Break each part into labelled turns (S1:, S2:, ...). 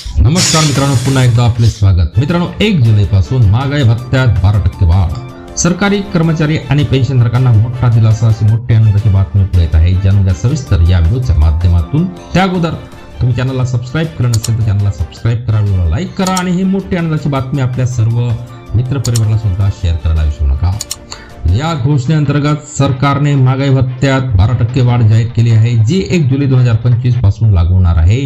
S1: नमस्कार मित्रांनो पुन्हा एकदा आपले स्वागत. मित्रांनो एक जुलैपासून महागाई भत्त्यात बारा टक्के वाढ. सरकारी कर्मचारी आणि पेन्शनधारकांना मोठा दिलासा अशी मोठी आनंदाची बातमी पुढे येत आहे. जाणूया सविस्तर या व्हिडिओच्या माध्यमातून त्या अगोदर तुम्ही चॅनलला सबस्क्राईब केलं नसेल तर चॅनलला सबस्क्राईब करा व्हिडिओला लाईक करा आणि ही मोठी आनंदाची बातमी आपल्या सर्व मित्रपरिवाराला सुद्धा शेअर करा. या घोषणेअंतर्गत सरकारने महागाई भत्त्यात बारा टक्के वाढ जाहीर केली आहे जी एक जुलै दोन हजार पंचवीसपासून लागू होणार आहे.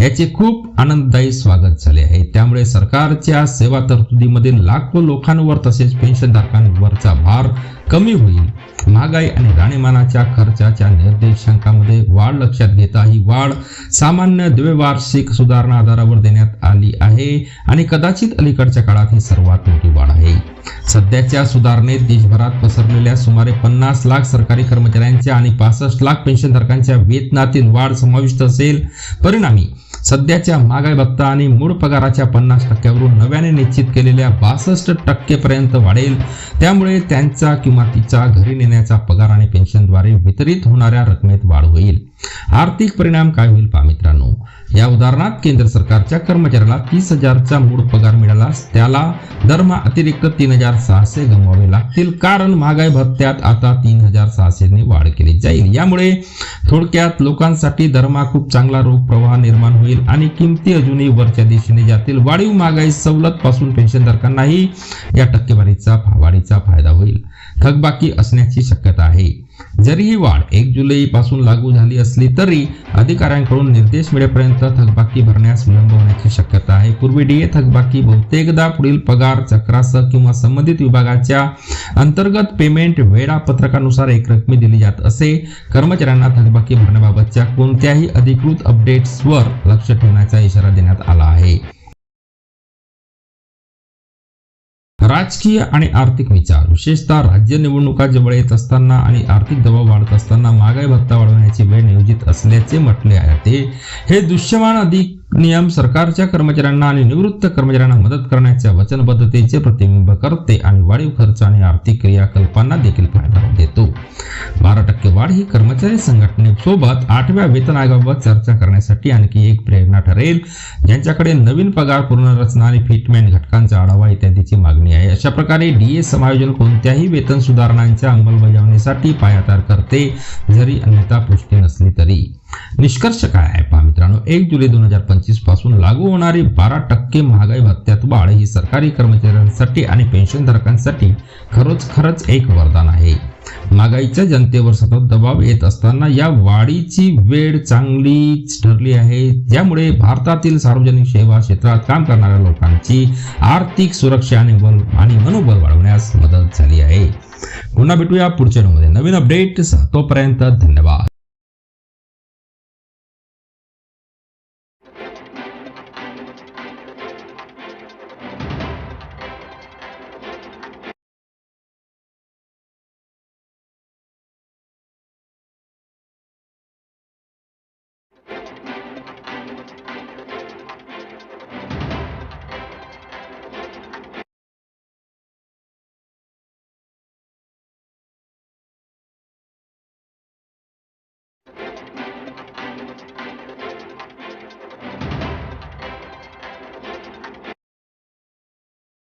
S1: याचे खूप आनंददायी स्वागत झाले आहे. त्यामुळे सरकारच्या सेवा तरतुदीमध्ये लाखो लोकांवर तसेच पेन्शनधारकांवरचा भार कमी होईल. महागाई आणि राहणीमानाच्या खर्चाच्या निर्देशांकामध्ये वाढ लक्षात घेता ही वाढ सामान्य द्वैवार्षिक सुधारणा आधारावर देण्यात आली आहे आणि कदाचित अलीकडच्या काळात ही सर्वात मोठी वाढ आहे. सध्याच्या सुधारणेत देशभरात पसरलेल्या सुमारे पन्नास लाख सरकारी कर्मचाऱ्यांच्या आणि पासष्ट लाख पेन्शनधारकांच्या वेतनातील वाढ समाविष्ट असेल. परिणामी सध्याच्या महागाई भत्ता आणि मूळ पगाराच्या पन्नास टक्क्यावरून नव्याने निश्चित केलेल्या बासष्ट टक्केपर्यंत वाढेल. त्यामुळे त्यांचा किंवा तिचा घरी नेण्याचा पगार आणि पेन्शनद्वारे वितरित होणाऱ्या रकमेत वाढ होईल. आर्थिक परिणाम काय होईल पहा मित्रांनो? या उदाहरणात केंद्र सरकारच्या कर्मचाऱ्याला तीस हजारचा मूळ पगार मिळालास त्याला दरमहा अतिरिक्त तीन हजार सहाशे गमवावे लागतील. कारण महागाई भत्त्यात आता तीन हजार सहाशेने वाढ केली जाईल. यामुळे थोडक्यात लोकांसाठी दरमहा खूप चांगला रोख प्रवाह निर्माण होईल आणि किमती अजूनही वरच्या दिशेने जातील. वाढीव महागाई सवलत पासून पेन्शनधारकांनाही या टक्केवारीचा वाढीचा फायदा होईल. थकबाकी असण्याची शक्यता आहे. जरी ही वाढ एक जुलै पासून लागू झाली असली तरी अधिकाऱ्यांकडून निर्देश मिळेपर्यंत थकबाकी भरण्यास विलंब होण्याची शक्यता आहे. पूर्वी डीए थकबाकी बहुतेकदा पुढील पगार चक्रासह किंवा संबंधित विभागाच्या अंतर्गत पेमेंट वेळापत्रकानुसार एक रकमी दिली जात असे. कर्मचाऱ्यांना थकबाकी भरण्याबाबतच्या कोणत्याही अधिकृत अपडेट्सवर लक्ष ठेवण्याचा इशारा देण्यात आला आहे. राजकीय आणि आर्थिक विचार. विशेषतः राज्य निवडणुका जवळ येत असताना आणि आर्थिक दबाव वाढत असताना महागाई भत्ता वाढवण्याची वेळ नियोजित असल्याचे म्हटले आहे. ते हे दृश्यमान अधिक नियम सरकारच्या कर्मचाऱ्यांना आणि निवृत्त कर्मचाऱ्यांना मदत करण्याच्या वचनबद्धतेचे प्रतिबिंब करते आणि वाढीव खर्च आणि आर्थिक क्रियाकल्पांना देखील फायदा देतो. बारा वाढ ही कर्मचारी संघटनेसोबत आठव्या वेतन आयोगाबाबत चर्चा करण्यासाठी आणखी एक प्रेरणा ठरेल. ज्यांच्याकडे नवीन पगार पुनर्रचना आणि फिटमेंट घटकांचा आढावा इत्यादीची मागणी आहे. अशा प्रकारे डीए समायोजन कोणत्याही वेतन सुधारणांच्या अंमलबजावणीसाठी पायातार करते जरी अन्यथा पुष्टी नसली तरी. निष्कर्ष काय आहे पहा मित्रांनो एक जुलै दोन हजार पंचवीसपासून लागू होणारी बारा टक्के महागाई भत्त्यात वाढ ही सरकारी कर्मचाऱ्यांसाठी आणि पेन्शनधारकांसाठी खरोच खरंच एक वरदान आहे. महागाईच्या जनतेवर सतत दबाव येत असताना या वाढीची वेळ चांगलीच ठरली आहे. ज्यामुळे भारतातील सार्वजनिक सेवा क्षेत्रात काम करणाऱ्या लोकांची आर्थिक सुरक्षा आणि बल आणि मनोबल वाढवण्यास मदत झाली आहे. पुन्हा भेटूया पुढच्या व्हिडिओमध्ये नवीन अपडेट तोपर्यंत धन्यवाद.